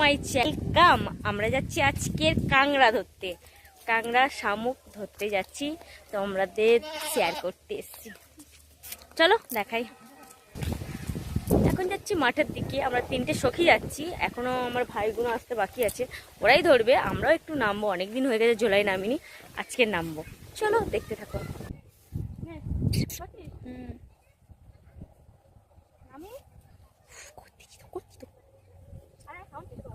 মাই কাম আমরা যাচ্ছি আজকের কাংড়া ধরতে। কাংড়া শামুক ধরতে যাচ্ছি। তো আমাদের শেয়ার করতে এসেছি। চলো দেখাই। এখন যাচ্ছি মাঠের দিকে। আমরা তিনটে সখী যাচ্ছি। এখনও আমার ভাইগুলো আসতে বাকি আছে। ওরাই ধরবে। আমরাও একটু নামবো। অনেকদিন হয়ে গেছে জোলাই নামিনি। আজকে নামবো। চলো দেখতে থাকো। হুম আমি করতেছি তো করছি তো আরে সাউন্ড কিছু তো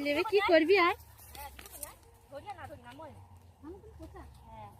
লেবে কি করবি আর? ধরিয়া না ধরি না মই হ্যাঁ।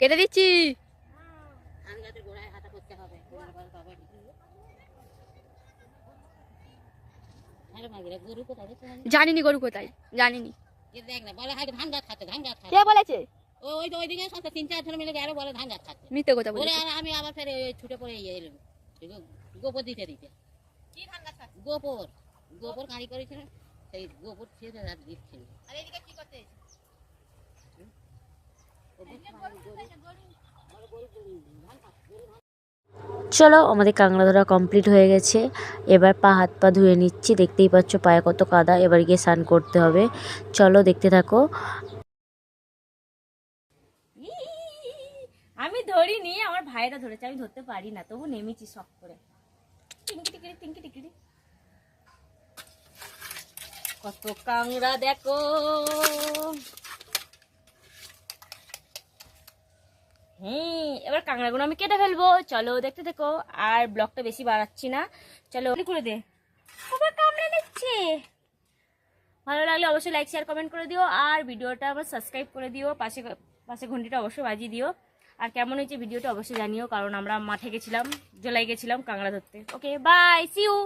কেটে দিচ্ছি? জানিনি গরু কোথায় জানিনি। বলে কে বলেছে? ওই তো ওইদিকে তিন চার জন মিলে গেল বলে ধান গাছ খাচ্ছে মিথ্যে কথা ওরে বলেছে। আর আমি আবার ফের ছুটে পড়ে ইয়ে এলাম গোবর দিতে দিতে গোবর গোবর গাড়ি করেছিল সেই গোবর ছেড়ে দিচ্ছিল চলো, আমাদের কাঁকড়া ধরা কমপ্লিট হয়ে গেছে। এবার পা, হাত, পা ধুয়ে নিচ্ছি। দেখতেই পাচ্ছ পায়ে কত কাদা। এবার গিয়ে স্নান করতে হবে। চলো, দেখতে থাকো। আমি ধরিনি, আমার ভাইরা ধরেছে। আমি ধরতে পারি না, তবু নেমেছি শখ করে। কত কাংড়া দেখো। হ্যাঁ এবার কাংড়াগুলো আমি কেটে ফেলব। চলো দেখতে দেখো, আর ব্লকটা বেশি বাড়াচ্ছি না। চলো করে দে। ভালো লাগলে অবশ্যই লাইক শেয়ার কমেন্ট করে দিও, আর ভিডিওটা আবার সাবস্ক্রাইব করে দিও। পাশে পাশে ঘন্টিটা অবশ্যই বাজিয়ে দিও। আর কেমন হয়েছে ভিডিওটা অবশ্যই জানিও, কারণ আমরা মাঠে গেছিলাম, জলাই গেছিলাম কাঁকড়া ধরতে। Okay bye C you